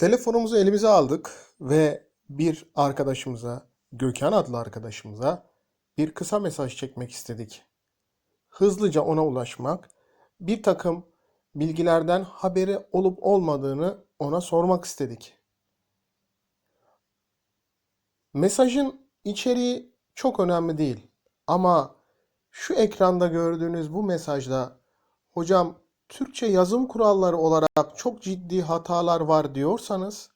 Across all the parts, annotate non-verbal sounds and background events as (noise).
Telefonumuzu elimize aldık ve bir arkadaşımıza, Gökhan adlı arkadaşımıza bir kısa mesaj çekmek istedik. Hızlıca ona ulaşmak, bir takım bilgilerden haberi olup olmadığını ona sormak istedik. Mesajın içeriği çok önemli değil ama şu ekranda gördüğünüz bu mesajda hocam Türkçe yazım kuralları olarak çok ciddi hatalar var diyorsanız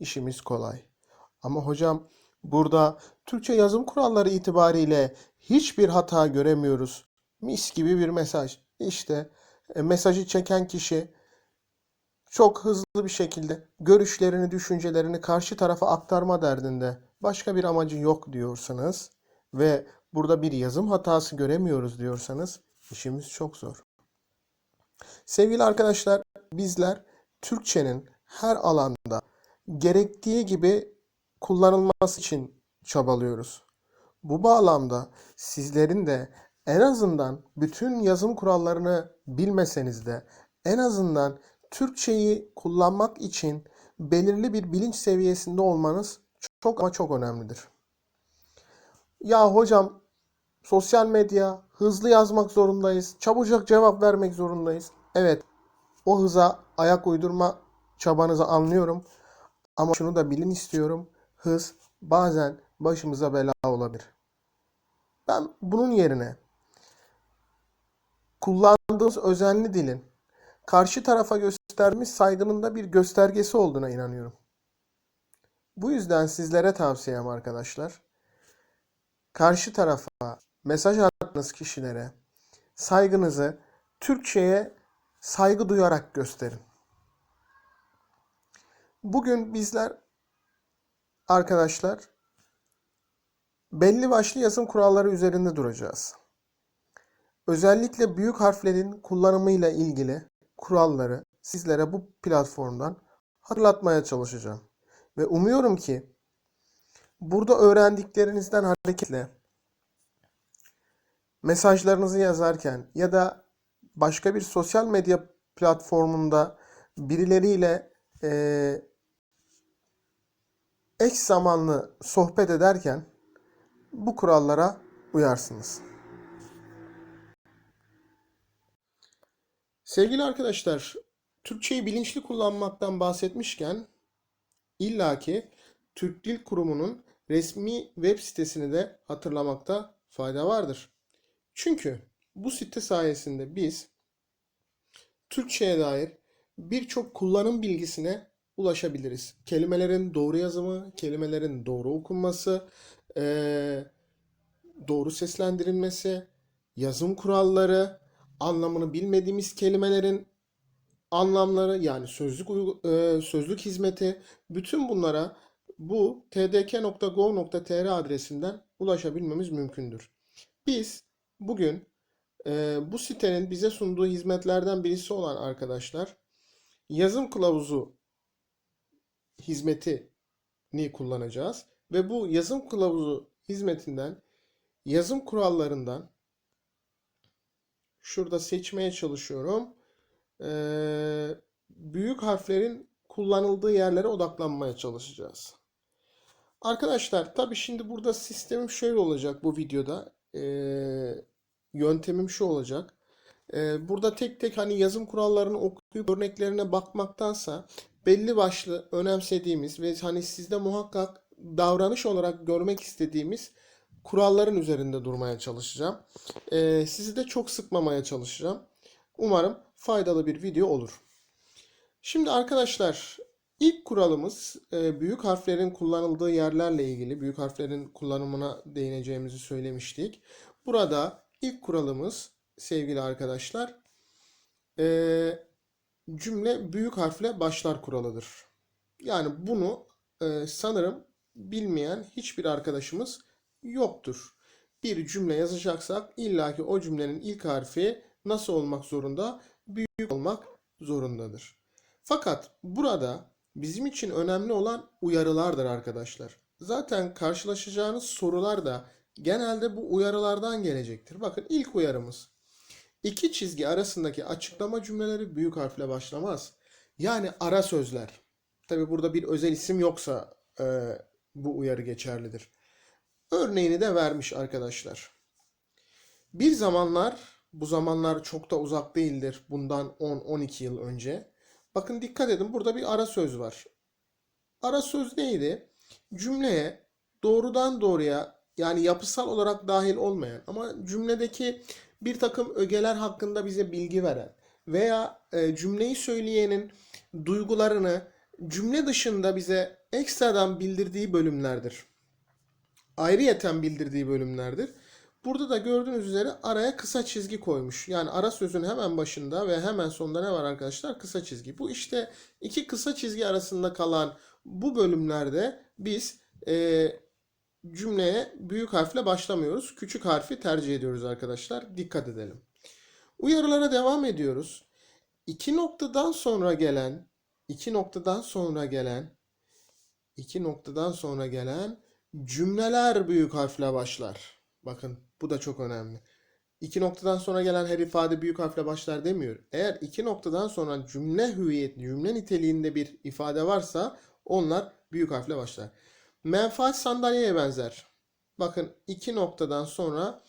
işimiz kolay. Ama hocam burada Türkçe yazım kuralları itibariyle hiçbir hata göremiyoruz. Mis gibi bir mesaj. İşte e, mesajı çeken kişi çok hızlı bir şekilde görüşlerini, düşüncelerini karşı tarafa aktarma derdinde. Başka bir amacı yok diyorsanız ve burada bir yazım hatası göremiyoruz diyorsanız işimiz çok zor. Sevgili arkadaşlar, bizler Türkçenin her alanda gerektiği gibi kullanılması için çabalıyoruz. Bu bağlamda sizlerin de en azından bütün yazım kurallarını bilmeseniz de en azından Türkçeyi kullanmak için belirli bir bilinç seviyesinde olmanız çok ama çok önemlidir. Ya hocam sosyal medya hızlı yazmak zorundayız. Çabucak cevap vermek zorundayız. Evet, o hıza ayak uydurma çabanızı anlıyorum. Ama şunu da bilin istiyorum. Hız bazen başımıza bela olabilir. Ben bunun yerine kullandığımız özenli dilin karşı tarafa göstermiş saygının da bir göstergesi olduğuna inanıyorum. Bu yüzden sizlere tavsiyem arkadaşlar. Karşı tarafa mesaj attığınız kişilere saygınızı Türkçe'ye saygı duyarak gösterin. Bugün bizler arkadaşlar belli başlı yazım kuralları üzerinde duracağız. Özellikle büyük harflerin kullanımıyla ilgili kuralları sizlere bu platformdan hatırlatmaya çalışacağım. Ve umuyorum ki burada öğrendiklerinizden hareketle mesajlarınızı yazarken ya da başka bir sosyal medya platformunda birileriyle e, eş zamanlı sohbet ederken bu kurallara uyarsınız. Sevgili arkadaşlar, Türkçeyi bilinçli kullanmaktan bahsetmişken illaki Türk Dil Kurumu'nun resmi web sitesini de hatırlamakta fayda vardır. Çünkü bu site sayesinde biz Türkçe'ye dair birçok kullanım bilgisine ulaşabiliriz. Kelimelerin doğru yazımı, kelimelerin doğru okunması, doğru seslendirilmesi, yazım kuralları, anlamını bilmediğimiz kelimelerin anlamları yani sözlük sözlük hizmeti bütün bunlara bu tdk.gov.tr adresinden ulaşabilmemiz mümkündür. Biz bugün ee, bu sitenin bize sunduğu hizmetlerden birisi olan arkadaşlar yazım kılavuzu hizmetini kullanacağız ve bu yazım kılavuzu hizmetinden yazım kurallarından şurada seçmeye çalışıyorum. Ee, büyük harflerin kullanıldığı yerlere odaklanmaya çalışacağız. Arkadaşlar tabii şimdi burada sistemim şöyle olacak bu videoda. Ee, yöntemim şu olacak. Ee, burada tek tek hani yazım kurallarını okuyup örneklerine bakmaktansa belli başlı önemsediğimiz ve hani sizde muhakkak davranış olarak görmek istediğimiz kuralların üzerinde durmaya çalışacağım. Ee, sizi de çok sıkmamaya çalışacağım. Umarım faydalı bir video olur. Şimdi arkadaşlar ilk kuralımız e, büyük harflerin kullanıldığı yerlerle ilgili büyük harflerin kullanımına değineceğimizi söylemiştik. Burada ilk kuralımız sevgili arkadaşlar e, cümle büyük harfle başlar kuralıdır. Yani bunu e, sanırım bilmeyen hiçbir arkadaşımız yoktur. Bir cümle yazacaksak illaki o cümlenin ilk harfi nasıl olmak zorunda? Büyük olmak zorundadır. Fakat burada bizim için önemli olan uyarılardır arkadaşlar. Zaten karşılaşacağınız sorular da genelde bu uyarılardan gelecektir. Bakın ilk uyarımız. İki çizgi arasındaki açıklama cümleleri büyük harfle başlamaz. Yani ara sözler. Tabi burada bir özel isim yoksa e, bu uyarı geçerlidir. Örneğini de vermiş arkadaşlar. Bir zamanlar, bu zamanlar çok da uzak değildir. Bundan 10-12 yıl önce. Bakın dikkat edin burada bir ara söz var. Ara söz neydi? Cümleye doğrudan doğruya yani yapısal olarak dahil olmayan ama cümledeki bir takım ögeler hakkında bize bilgi veren veya e, cümleyi söyleyenin duygularını cümle dışında bize ekstradan bildirdiği bölümlerdir. Ayrıyeten bildirdiği bölümlerdir. Burada da gördüğünüz üzere araya kısa çizgi koymuş. Yani ara sözün hemen başında ve hemen sonunda ne var arkadaşlar? Kısa çizgi. Bu işte iki kısa çizgi arasında kalan bu bölümlerde biz e, cümleye büyük harfle başlamıyoruz. Küçük harfi tercih ediyoruz arkadaşlar. Dikkat edelim. Uyarılara devam ediyoruz. İki noktadan sonra gelen, iki noktadan sonra gelen, iki noktadan sonra gelen cümleler büyük harfle başlar. Bakın bu da çok önemli. İki noktadan sonra gelen her ifade büyük harfle başlar demiyor. Eğer iki noktadan sonra cümle hüviyetli, cümle niteliğinde bir ifade varsa onlar büyük harfle başlar. Menfaat sandalyeye benzer. Bakın iki noktadan sonra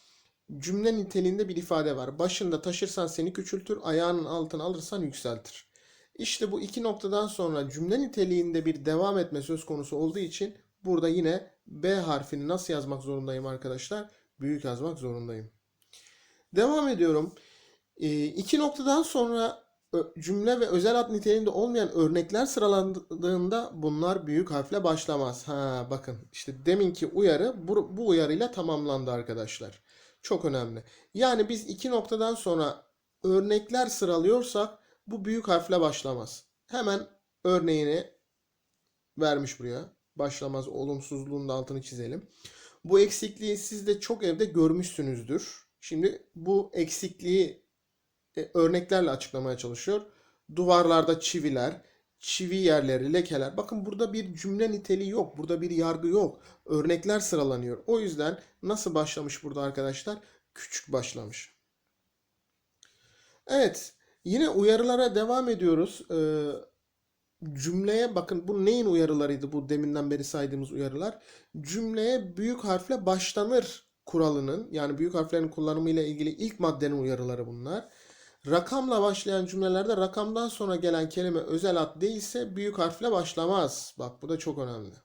cümle niteliğinde bir ifade var. Başında taşırsan seni küçültür, ayağının altına alırsan yükseltir. İşte bu iki noktadan sonra cümle niteliğinde bir devam etme söz konusu olduğu için burada yine B harfini nasıl yazmak zorundayım arkadaşlar? Büyük yazmak zorundayım. Devam ediyorum. E, iki noktadan sonra cümle ve özel ad niteliğinde olmayan örnekler sıralandığında bunlar büyük harfle başlamaz. Ha bakın işte deminki uyarı bu, bu uyarıyla tamamlandı arkadaşlar. Çok önemli. Yani biz iki noktadan sonra örnekler sıralıyorsak bu büyük harfle başlamaz. Hemen örneğini vermiş buraya. Başlamaz olumsuzluğun da altını çizelim. Bu eksikliği siz de çok evde görmüşsünüzdür. Şimdi bu eksikliği e, örneklerle açıklamaya çalışıyor. Duvarlarda çiviler, çivi yerleri, lekeler. Bakın burada bir cümle niteliği yok. Burada bir yargı yok. Örnekler sıralanıyor. O yüzden nasıl başlamış burada arkadaşlar? Küçük başlamış. Evet. Yine uyarılara devam ediyoruz. Ee, cümleye bakın bu neyin uyarılarıydı bu deminden beri saydığımız uyarılar? Cümleye büyük harfle başlanır kuralının yani büyük harflerin kullanımı ile ilgili ilk maddenin uyarıları bunlar. Rakamla başlayan cümlelerde rakamdan sonra gelen kelime özel ad değilse büyük harfle başlamaz. Bak bu da çok önemli.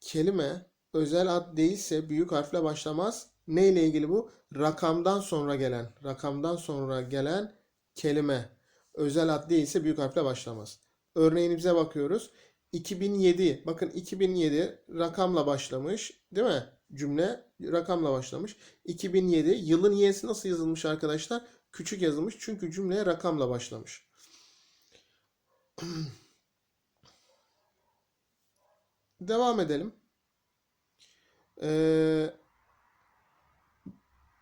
Kelime özel ad değilse büyük harfle başlamaz. Ne ile ilgili bu? Rakamdan sonra gelen, rakamdan sonra gelen kelime özel ad değilse büyük harfle başlamaz. Örneğimize bakıyoruz. 2007. Bakın 2007 rakamla başlamış, değil mi? Cümle rakamla başlamış. 2007 yılın y'si nasıl yazılmış arkadaşlar? Küçük yazılmış çünkü cümleye rakamla başlamış. (clears throat) Devam edelim. Ee,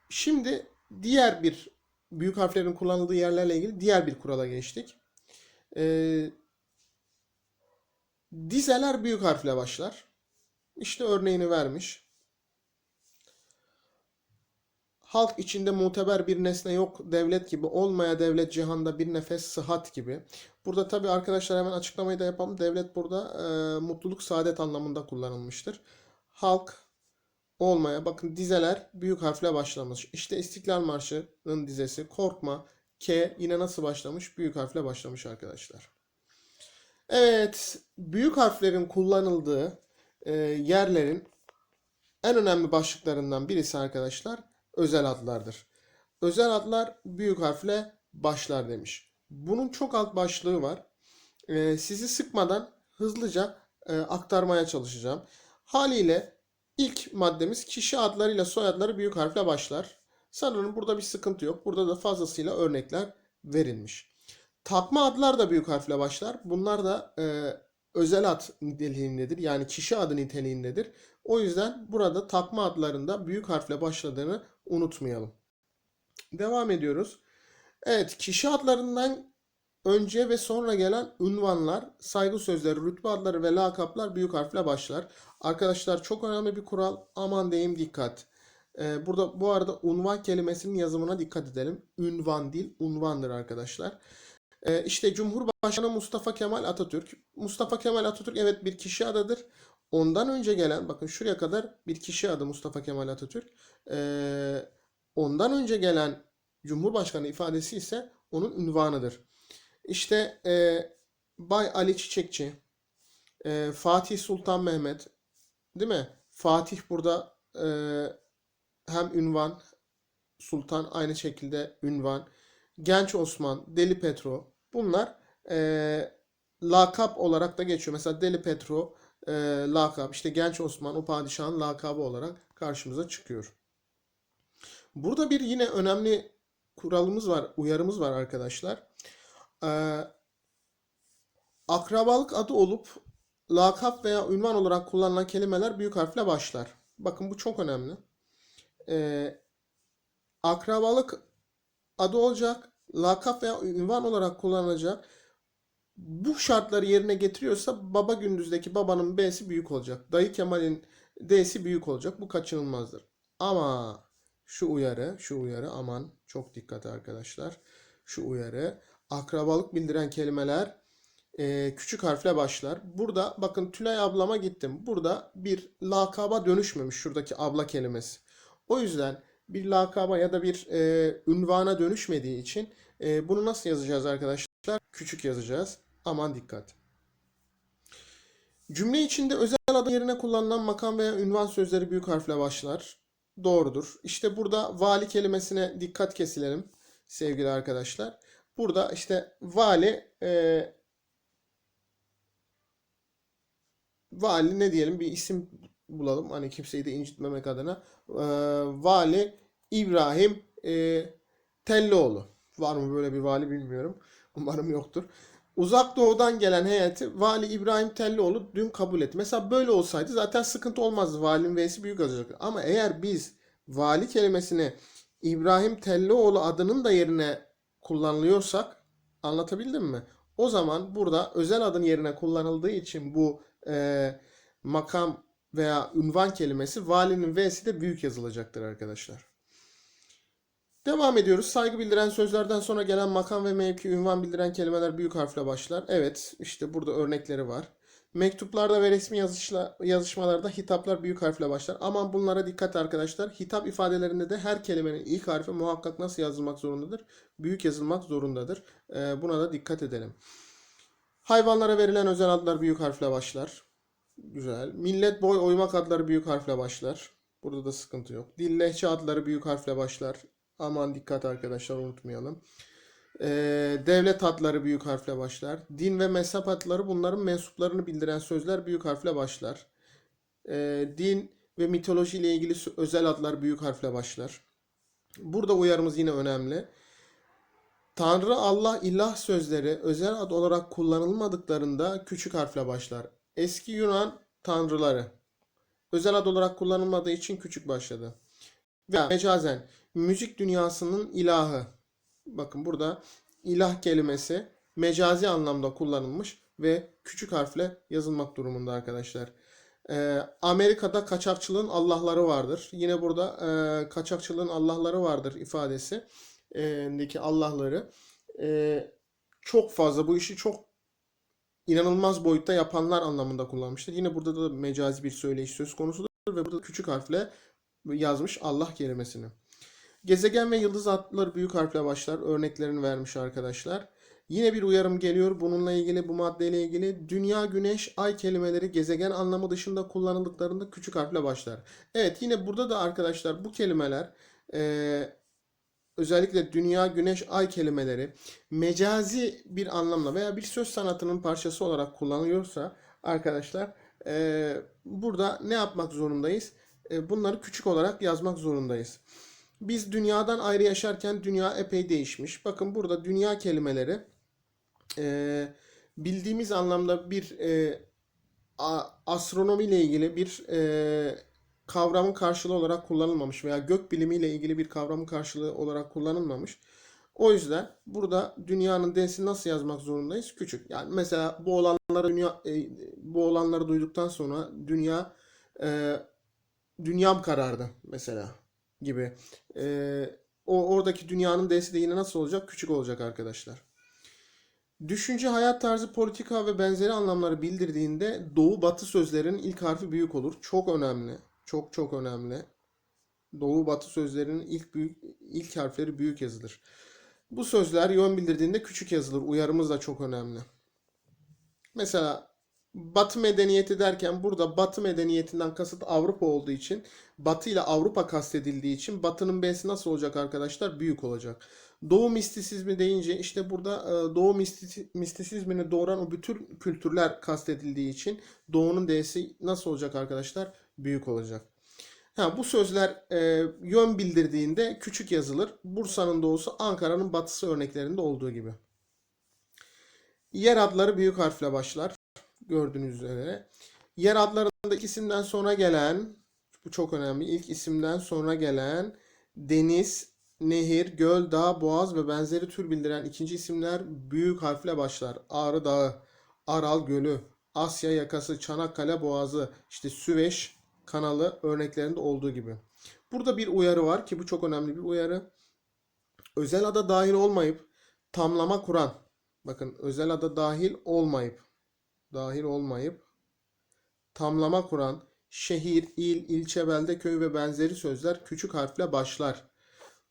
şimdi diğer bir büyük harflerin kullanıldığı yerlerle ilgili diğer bir kurala geçtik. Ee, dizeler büyük harfle başlar. İşte örneğini vermiş. Halk içinde muteber bir nesne yok devlet gibi olmaya devlet cihanda bir nefes sıhhat gibi. Burada tabii arkadaşlar hemen açıklamayı da yapalım. Devlet burada e, mutluluk saadet anlamında kullanılmıştır. Halk olmaya bakın dizeler büyük harfle başlamış. İşte İstiklal Marşı'nın dizesi korkma K yine nasıl başlamış? Büyük harfle başlamış arkadaşlar. Evet, büyük harflerin kullanıldığı e, yerlerin en önemli başlıklarından birisi arkadaşlar özel adlardır. Özel adlar büyük harfle başlar demiş. Bunun çok alt başlığı var. E, sizi sıkmadan hızlıca e, aktarmaya çalışacağım. Haliyle ilk maddemiz kişi adlarıyla soyadları büyük harfle başlar. Sanırım burada bir sıkıntı yok. Burada da fazlasıyla örnekler verilmiş. Takma adlar da büyük harfle başlar. Bunlar da e, özel ad niteliğindedir. Yani kişi adı niteliğindedir. O yüzden burada takma adlarında büyük harfle başladığını unutmayalım. Devam ediyoruz. Evet, kişi adlarından önce ve sonra gelen ünvanlar, saygı sözleri, rütbe adları ve lakaplar büyük harfle başlar. Arkadaşlar çok önemli bir kural. Aman diyeyim dikkat. Ee, burada bu arada unvan kelimesinin yazımına dikkat edelim. Ünvan değil, unvandır arkadaşlar. Ee, işte Cumhurbaşkanı Mustafa Kemal Atatürk. Mustafa Kemal Atatürk evet bir kişi adıdır. Ondan önce gelen bakın şuraya kadar bir kişi adı Mustafa Kemal Atatürk. Ee, ondan önce gelen Cumhurbaşkanı ifadesi ise onun ünvanıdır. İşte e, Bay Ali Çiçekçi, e, Fatih Sultan Mehmet, değil mi? Fatih burada e, hem ünvan, Sultan aynı şekilde ünvan, Genç Osman, Deli Petro bunlar e, lakap olarak da geçiyor. Mesela Deli Petro e, lakap, işte Genç Osman o padişahın lakabı olarak karşımıza çıkıyor. Burada bir yine önemli kuralımız var, uyarımız var arkadaşlar. Ee, akrabalık adı olup lakap veya ünvan olarak kullanılan kelimeler büyük harfle başlar. Bakın bu çok önemli. Ee, akrabalık adı olacak, lakap veya ünvan olarak kullanılacak. Bu şartları yerine getiriyorsa Baba Gündüz'deki babanın B'si büyük olacak. Dayı Kemal'in D'si büyük olacak. Bu kaçınılmazdır. Ama şu uyarı, şu uyarı aman çok dikkat arkadaşlar. Şu uyarı akrabalık bildiren kelimeler e, küçük harfle başlar. Burada bakın Tülay ablama gittim. Burada bir lakaba dönüşmemiş şuradaki abla kelimesi. O yüzden bir lakaba ya da bir e, ünvana dönüşmediği için e, bunu nasıl yazacağız arkadaşlar? Küçük yazacağız. Aman dikkat. Cümle içinde özel adı yerine kullanılan makam veya ünvan sözleri büyük harfle başlar. Doğrudur. İşte burada vali kelimesine dikkat kesilelim sevgili arkadaşlar. Burada işte vali e, vali ne diyelim bir isim bulalım. Hani kimseyi de incitmemek adına. E, vali İbrahim e, Tellioğlu. Var mı böyle bir vali bilmiyorum. (laughs) Umarım yoktur. Uzak doğudan gelen heyeti Vali İbrahim Tellioğlu dün kabul etti. Mesela böyle olsaydı zaten sıkıntı olmazdı. Valinin V'si büyük olacak. Ama eğer biz vali kelimesini İbrahim Tellioğlu adının da yerine kullanılıyorsak anlatabildim mi? O zaman burada özel adın yerine kullanıldığı için bu e, makam veya ünvan kelimesi valinin V'si de büyük yazılacaktır arkadaşlar. Devam ediyoruz. Saygı bildiren sözlerden sonra gelen makam ve mevki ünvan bildiren kelimeler büyük harfle başlar. Evet, işte burada örnekleri var. Mektuplarda ve resmi yazışla, yazışmalarda hitaplar büyük harfle başlar. Aman bunlara dikkat arkadaşlar. Hitap ifadelerinde de her kelimenin ilk harfi muhakkak nasıl yazılmak zorundadır? Büyük yazılmak zorundadır. Ee, buna da dikkat edelim. Hayvanlara verilen özel adlar büyük harfle başlar. Güzel. Millet boy oymak adları büyük harfle başlar. Burada da sıkıntı yok. Dil lehçe adları büyük harfle başlar. Aman dikkat arkadaşlar unutmayalım. Ee, devlet adları büyük harfle başlar. Din ve mezhep adları bunların mensuplarını bildiren sözler büyük harfle başlar. Ee, din ve mitoloji ile ilgili özel adlar büyük harfle başlar. Burada uyarımız yine önemli. Tanrı, Allah, ilah sözleri özel ad olarak kullanılmadıklarında küçük harfle başlar. Eski Yunan tanrıları özel ad olarak kullanılmadığı için küçük başladı. Veya mecazen müzik dünyasının ilahı. Bakın burada ilah kelimesi mecazi anlamda kullanılmış ve küçük harfle yazılmak durumunda arkadaşlar. Ee, Amerika'da kaçakçılığın Allah'ları vardır. Yine burada e, kaçakçılığın Allah'ları vardır ifadesi e, deki Allah'ları e, çok fazla bu işi çok inanılmaz boyutta yapanlar anlamında kullanmıştır. Yine burada da mecazi bir söyleyiş söz konusudur ve burada küçük harfle yazmış Allah kelimesini. Gezegen ve yıldız adları büyük harfle başlar. Örneklerini vermiş arkadaşlar. Yine bir uyarım geliyor bununla ilgili, bu maddeyle ilgili. Dünya, güneş, ay kelimeleri gezegen anlamı dışında kullanıldıklarında küçük harfle başlar. Evet yine burada da arkadaşlar bu kelimeler eee, özellikle dünya, güneş, ay kelimeleri mecazi bir anlamla veya bir söz sanatının parçası olarak kullanılıyorsa arkadaşlar eee, burada ne yapmak zorundayız? E, bunları küçük olarak yazmak zorundayız. Biz dünyadan ayrı yaşarken dünya epey değişmiş. Bakın burada dünya kelimeleri e, bildiğimiz anlamda bir e, a- astronomi ile ilgili bir e, kavramın karşılığı olarak kullanılmamış veya gök bilimi ile ilgili bir kavramın karşılığı olarak kullanılmamış. O yüzden burada dünyanın D'sini nasıl yazmak zorundayız? Küçük. Yani mesela bu olanları dünya e, bu olanları duyduktan sonra dünya e, dünyam karardı mesela gibi. Ee, o oradaki dünyanın D'si de yine nasıl olacak? Küçük olacak arkadaşlar. Düşünce, hayat tarzı, politika ve benzeri anlamları bildirdiğinde doğu batı sözlerinin ilk harfi büyük olur. Çok önemli. Çok çok önemli. Doğu batı sözlerinin ilk büyük ilk harfleri büyük yazılır. Bu sözler yön bildirdiğinde küçük yazılır. Uyarımız da çok önemli. Mesela Batı medeniyeti derken burada Batı medeniyetinden kasıt Avrupa olduğu için Batı ile Avrupa kastedildiği için Batı'nın B'si nasıl olacak arkadaşlar? Büyük olacak. Doğu mistisizmi deyince işte burada e, Doğu misti- mistisizmini doğuran o bütün kültürler kastedildiği için Doğu'nun D'si nasıl olacak arkadaşlar? Büyük olacak. Ha, bu sözler e, yön bildirdiğinde küçük yazılır. Bursa'nın doğusu Ankara'nın batısı örneklerinde olduğu gibi. Yer adları büyük harfle başlar. Gördüğünüz üzere. Yer adlarında isimden sonra gelen, bu çok önemli, ilk isimden sonra gelen deniz, nehir, göl, dağ, boğaz ve benzeri tür bildiren ikinci isimler büyük harfle başlar. Ağrı Dağı, Aral Gölü, Asya yakası, Çanakkale Boğazı, işte Süveyş kanalı örneklerinde olduğu gibi. Burada bir uyarı var ki bu çok önemli bir uyarı. Özel ada dahil olmayıp tamlama kuran, bakın özel ada dahil olmayıp dahil olmayıp tamlama kuran şehir, il, ilçe, belde, köy ve benzeri sözler küçük harfle başlar.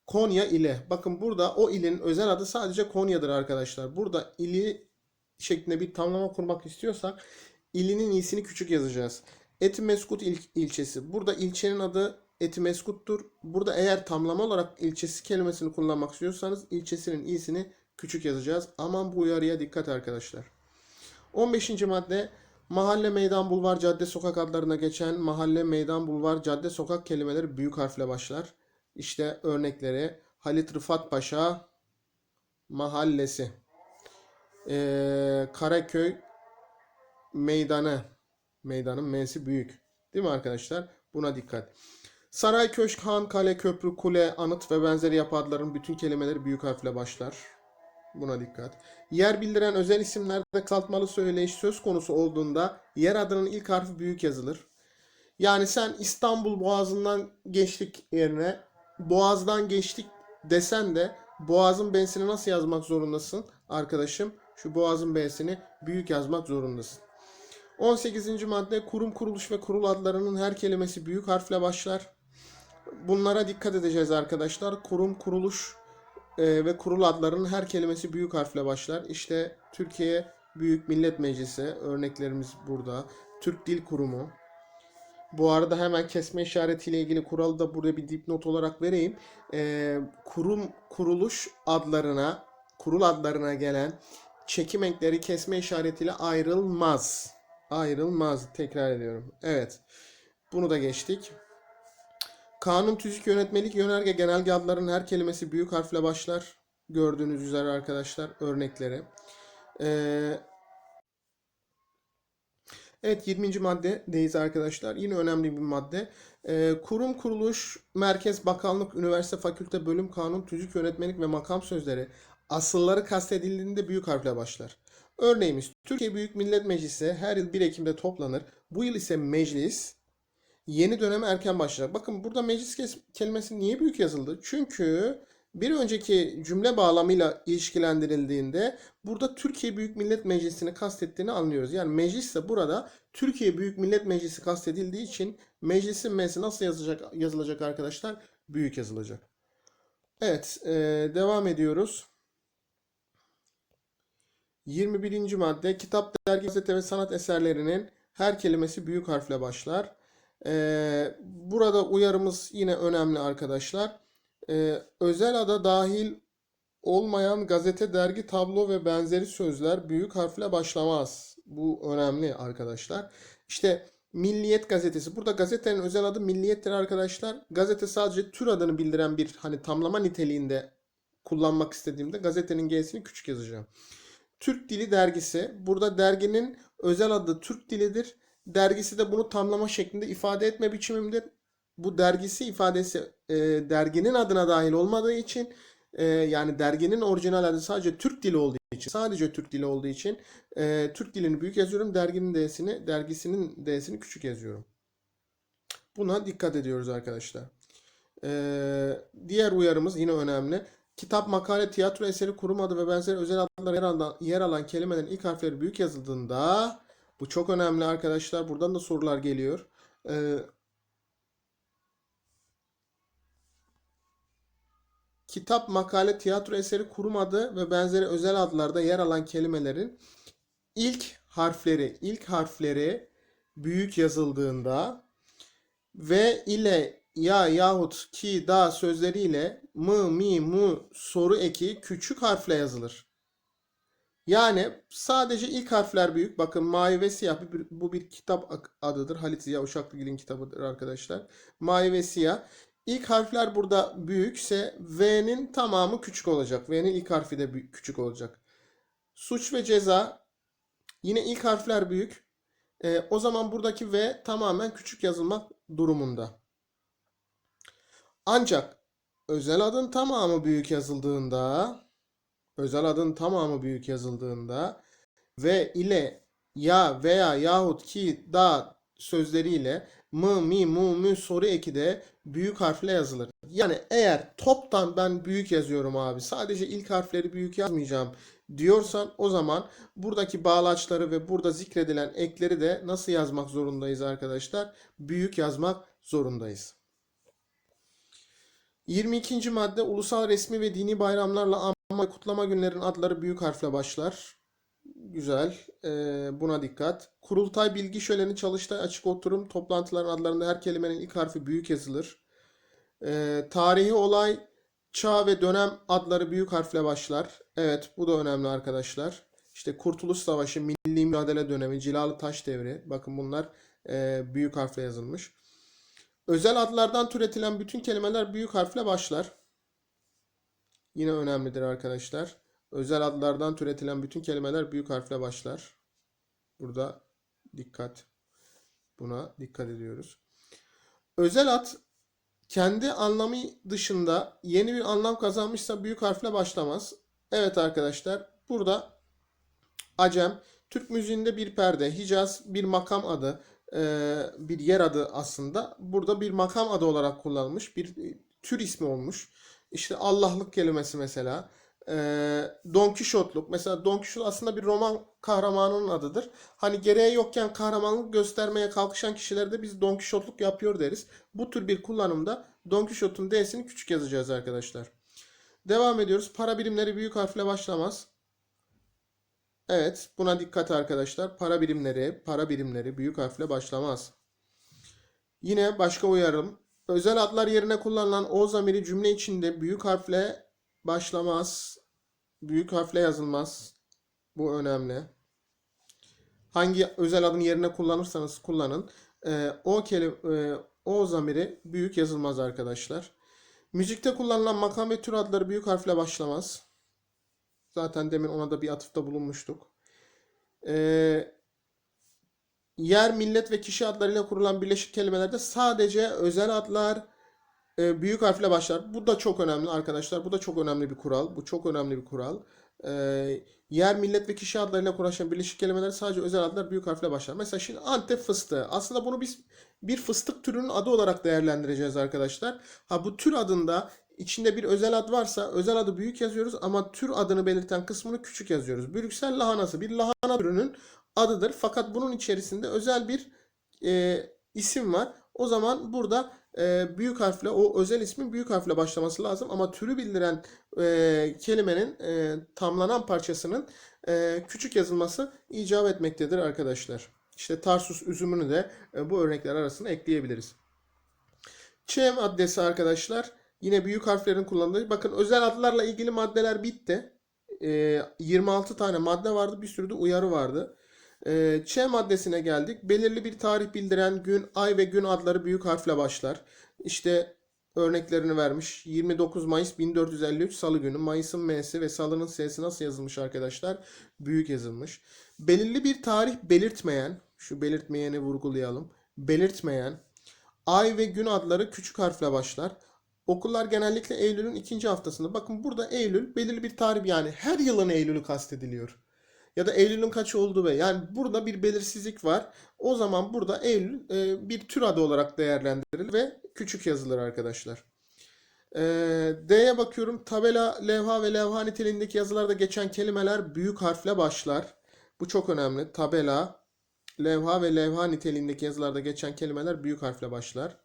Konya ile. Bakın burada o ilin özel adı sadece Konya'dır arkadaşlar. Burada ili şeklinde bir tamlama kurmak istiyorsak ilinin iyisini küçük yazacağız. Etimeskut il, ilçesi. Burada ilçenin adı Etimeskut'tur. Burada eğer tamlama olarak ilçesi kelimesini kullanmak istiyorsanız ilçesinin iyisini küçük yazacağız. Aman bu uyarıya dikkat arkadaşlar. 15. madde mahalle, meydan, bulvar, cadde, sokak adlarına geçen mahalle, meydan, bulvar, cadde, sokak kelimeleri büyük harfle başlar. İşte örnekleri Halit Rıfat Paşa Mahallesi Ee, Karaköy Meydanı Meydanın M'si büyük. Değil mi arkadaşlar? Buna dikkat. Saray, köşk, han, kale, köprü, kule, anıt ve benzeri yapı adlarının bütün kelimeleri büyük harfle başlar. Buna dikkat. Yer bildiren özel isimlerde kısaltmalı söyleyiş söz konusu olduğunda yer adının ilk harfi büyük yazılır. Yani sen İstanbul Boğazı'ndan geçtik yerine Boğaz'dan geçtik desen de Boğaz'ın B'sini nasıl yazmak zorundasın arkadaşım? Şu Boğaz'ın B'sini büyük yazmak zorundasın. 18. madde kurum, kuruluş ve kurul adlarının her kelimesi büyük harfle başlar. Bunlara dikkat edeceğiz arkadaşlar. Kurum, kuruluş e, ve kurul adlarının her kelimesi büyük harfle başlar. İşte Türkiye Büyük Millet Meclisi örneklerimiz burada. Türk Dil Kurumu. Bu arada hemen kesme işaretiyle ilgili kuralı da burada bir dipnot olarak vereyim. E, kurum, kuruluş adlarına, kurul adlarına gelen çekim ekleri kesme işaretiyle ayrılmaz. Ayrılmaz. Tekrar ediyorum. Evet. Bunu da geçtik. Kanun, tüzük, yönetmelik, yönerge, genelge adlarının her kelimesi büyük harfle başlar. Gördüğünüz üzere arkadaşlar örnekleri. Ee, evet 20. maddedeyiz arkadaşlar. Yine önemli bir madde. Ee, kurum, kuruluş, merkez, bakanlık, üniversite, fakülte, bölüm, kanun, tüzük, yönetmelik ve makam sözleri asılları kastedildiğinde büyük harfle başlar. Örneğimiz Türkiye Büyük Millet Meclisi her yıl 1 Ekim'de toplanır. Bu yıl ise meclis yeni döneme erken başlar. Bakın burada meclis kelimesi niye büyük yazıldı? Çünkü bir önceki cümle bağlamıyla ilişkilendirildiğinde burada Türkiye Büyük Millet Meclisi'ni kastettiğini anlıyoruz. Yani meclis ise burada Türkiye Büyük Millet Meclisi kastedildiği için meclisin M'si nasıl yazılacak, yazılacak arkadaşlar? Büyük yazılacak. Evet, e, devam ediyoruz. 21. madde kitap, dergi, gazete ve sanat eserlerinin her kelimesi büyük harfle başlar. Ee, burada uyarımız yine önemli arkadaşlar. Ee, özel ada dahil olmayan gazete, dergi, tablo ve benzeri sözler büyük harfle başlamaz. Bu önemli arkadaşlar. İşte Milliyet gazetesi. Burada gazetenin özel adı Milliyet'tir arkadaşlar. Gazete sadece tür adını bildiren bir hani tamlama niteliğinde kullanmak istediğimde gazetenin G'sini küçük yazacağım. Türk Dili Dergisi. Burada derginin özel adı Türk Dilidir. Dergisi de bunu tamlama şeklinde ifade etme biçimimdir. Bu dergisi ifadesi e, derginin adına dahil olmadığı için e, yani derginin orijinal adı sadece Türk Dili olduğu için sadece Türk Dili olduğu için e, Türk dilini büyük yazıyorum. Derginin D'sini dergisinin D'sini küçük yazıyorum. Buna dikkat ediyoruz arkadaşlar. Ee, diğer uyarımız yine önemli. Kitap, makale, tiyatro eseri, kurum adı ve benzeri özel adlar yer alan, yer alan kelimelerin ilk harfleri büyük yazıldığında bu çok önemli arkadaşlar. Buradan da sorular geliyor. Ee, kitap, makale, tiyatro eseri, kurum adı ve benzeri özel adlarda yer alan kelimelerin ilk harfleri, ilk harfleri büyük yazıldığında ve ile ya yahut ki da sözleriyle mı mi mu soru eki küçük harfle yazılır. Yani sadece ilk harfler büyük. Bakın Mavi ve Siyah bu bir, bu bir kitap adıdır. Halit Ziya Uşaklıgil'in kitabıdır arkadaşlar. Mavi ve Siyah. İlk harfler burada büyükse V'nin tamamı küçük olacak. V'nin ilk harfi de büyük, küçük olacak. Suç ve ceza yine ilk harfler büyük. Ee, o zaman buradaki V tamamen küçük yazılmak durumunda. Ancak özel adın tamamı büyük yazıldığında, özel adın tamamı büyük yazıldığında ve ile ya veya yahut ki da sözleriyle mı mi mu mü soru eki de büyük harfle yazılır. Yani eğer toptan ben büyük yazıyorum abi sadece ilk harfleri büyük yazmayacağım diyorsan o zaman buradaki bağlaçları ve burada zikredilen ekleri de nasıl yazmak zorundayız arkadaşlar? Büyük yazmak zorundayız. 22. madde ulusal resmi ve dini bayramlarla anma ve kutlama günlerin adları büyük harfle başlar. Güzel. Ee, buna dikkat. Kurultay, bilgi şöleni, çalıştay, açık oturum, toplantıların adlarında her kelimenin ilk harfi büyük yazılır. Ee, tarihi olay, çağ ve dönem adları büyük harfle başlar. Evet, bu da önemli arkadaşlar. İşte Kurtuluş Savaşı, Milli Mücadele Dönemi, Cilalı Taş Devri. Bakın bunlar e, büyük harfle yazılmış. Özel adlardan türetilen bütün kelimeler büyük harfle başlar. Yine önemlidir arkadaşlar. Özel adlardan türetilen bütün kelimeler büyük harfle başlar. Burada dikkat. Buna dikkat ediyoruz. Özel ad kendi anlamı dışında yeni bir anlam kazanmışsa büyük harfle başlamaz. Evet arkadaşlar burada Acem, Türk müziğinde bir perde, Hicaz bir makam adı, bir yer adı aslında. Burada bir makam adı olarak kullanılmış, bir tür ismi olmuş. İşte Allah'lık kelimesi mesela. E, Don Kişotluk. Mesela Don Kişot aslında bir roman kahramanının adıdır. Hani gereği yokken kahramanlık göstermeye kalkışan kişilere de biz Don Kişotluk yapıyor deriz. Bu tür bir kullanımda Don Kişot'un D'sini küçük yazacağız arkadaşlar. Devam ediyoruz. Para birimleri büyük harfle başlamaz. Evet, buna dikkat arkadaşlar. Para birimleri, para birimleri büyük harfle başlamaz. Yine başka uyarım. Özel adlar yerine kullanılan o zamiri cümle içinde büyük harfle başlamaz. Büyük harfle yazılmaz. Bu önemli. Hangi özel adın yerine kullanırsanız kullanın. Ee, o kelime, e, o zamiri büyük yazılmaz arkadaşlar. Müzikte kullanılan makam ve tür adları büyük harfle başlamaz. Zaten demin ona da bir atıfta bulunmuştuk. Ee, yer, millet ve kişi adlarıyla kurulan birleşik kelimelerde sadece özel adlar e, büyük harfle başlar. Bu da çok önemli arkadaşlar. Bu da çok önemli bir kural. Bu çok önemli bir kural. Ee, yer, millet ve kişi adlarıyla kurulan birleşik kelimeler sadece özel adlar büyük harfle başlar. Mesela şimdi Antep fıstığı. Aslında bunu biz bir fıstık türünün adı olarak değerlendireceğiz arkadaşlar. Ha bu tür adında içinde bir özel ad varsa özel adı büyük yazıyoruz ama tür adını belirten kısmını küçük yazıyoruz. Brüksel lahanası bir lahana türünün adıdır. Fakat bunun içerisinde özel bir e, isim var. O zaman burada e, büyük harfle o özel ismin büyük harfle başlaması lazım ama türü bildiren e, kelimenin e, tamlanan parçasının e, küçük yazılması icap etmektedir arkadaşlar. İşte Tarsus üzümünü de e, bu örnekler arasına ekleyebiliriz. Ç maddesi arkadaşlar yine büyük harflerin kullanıldığı. Bakın özel adlarla ilgili maddeler bitti. E, 26 tane madde vardı. Bir sürü de uyarı vardı. E, Ç maddesine geldik. Belirli bir tarih bildiren gün, ay ve gün adları büyük harfle başlar. İşte örneklerini vermiş. 29 Mayıs 1453 Salı günü. Mayıs'ın M'si ve Salı'nın S'si nasıl yazılmış arkadaşlar? Büyük yazılmış. Belirli bir tarih belirtmeyen, şu belirtmeyeni vurgulayalım. Belirtmeyen, ay ve gün adları küçük harfle başlar. Okullar genellikle Eylül'ün ikinci haftasında. Bakın burada Eylül belirli bir tarih yani her yılın Eylül'ü kastediliyor. Ya da Eylül'ün kaçı olduğu ve yani burada bir belirsizlik var. O zaman burada Eylül e, bir tür adı olarak değerlendirilir ve küçük yazılır arkadaşlar. Ee, D'ye bakıyorum. Tabela, levha ve levha niteliğindeki yazılarda geçen kelimeler büyük harfle başlar. Bu çok önemli. Tabela, levha ve levha niteliğindeki yazılarda geçen kelimeler büyük harfle başlar.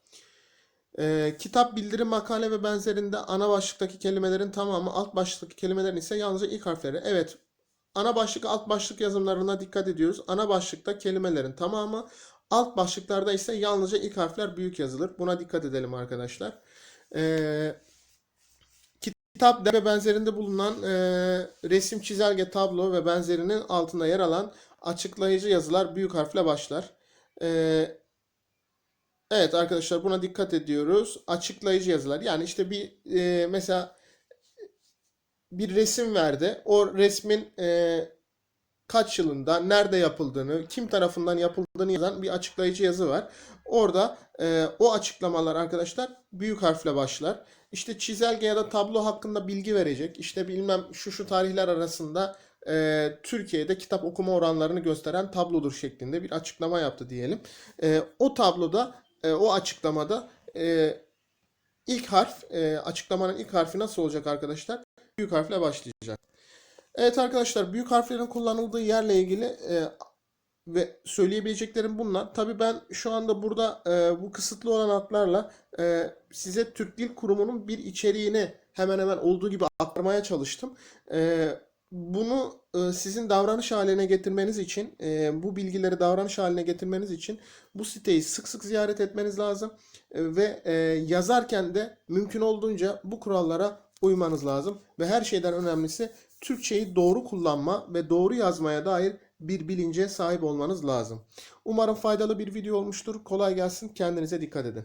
Ee, kitap, bildirim, makale ve benzerinde ana başlıktaki kelimelerin tamamı, alt başlıktaki kelimelerin ise yalnızca ilk harfleri. Evet, ana başlık, alt başlık yazımlarına dikkat ediyoruz. Ana başlıkta kelimelerin tamamı, alt başlıklarda ise yalnızca ilk harfler büyük yazılır. Buna dikkat edelim arkadaşlar. Ee, kitap ve benzerinde bulunan e, resim, çizelge, tablo ve benzerinin altında yer alan açıklayıcı yazılar büyük harfle başlar. Ee, Evet arkadaşlar buna dikkat ediyoruz. Açıklayıcı yazılar. Yani işte bir e, mesela bir resim verdi. O resmin e, kaç yılında, nerede yapıldığını, kim tarafından yapıldığını yazan bir açıklayıcı yazı var. Orada e, o açıklamalar arkadaşlar büyük harfle başlar. İşte çizelge ya da tablo hakkında bilgi verecek. İşte bilmem şu şu tarihler arasında e, Türkiye'de kitap okuma oranlarını gösteren tablodur şeklinde bir açıklama yaptı diyelim. E, o tabloda, e, o açıklamada e, ilk harf, e, açıklamanın ilk harfi nasıl olacak arkadaşlar? Büyük harfle başlayacak. Evet arkadaşlar büyük harflerin kullanıldığı yerle ilgili e, ve söyleyebileceklerim bunlar. Tabii ben şu anda burada e, bu kısıtlı olan hatlarla e, size Türk Dil Kurumu'nun bir içeriğini hemen hemen olduğu gibi aktarmaya çalıştım. E, bunu e, sizin davranış haline getirmeniz için, e, bu bilgileri davranış haline getirmeniz için bu siteyi sık sık ziyaret etmeniz lazım. E, ve e, yazarken de mümkün olduğunca bu kurallara uymanız lazım. Ve her şeyden önemlisi Türkçeyi doğru kullanma ve doğru yazmaya dair bir bilince sahip olmanız lazım. Umarım faydalı bir video olmuştur. Kolay gelsin. Kendinize dikkat edin.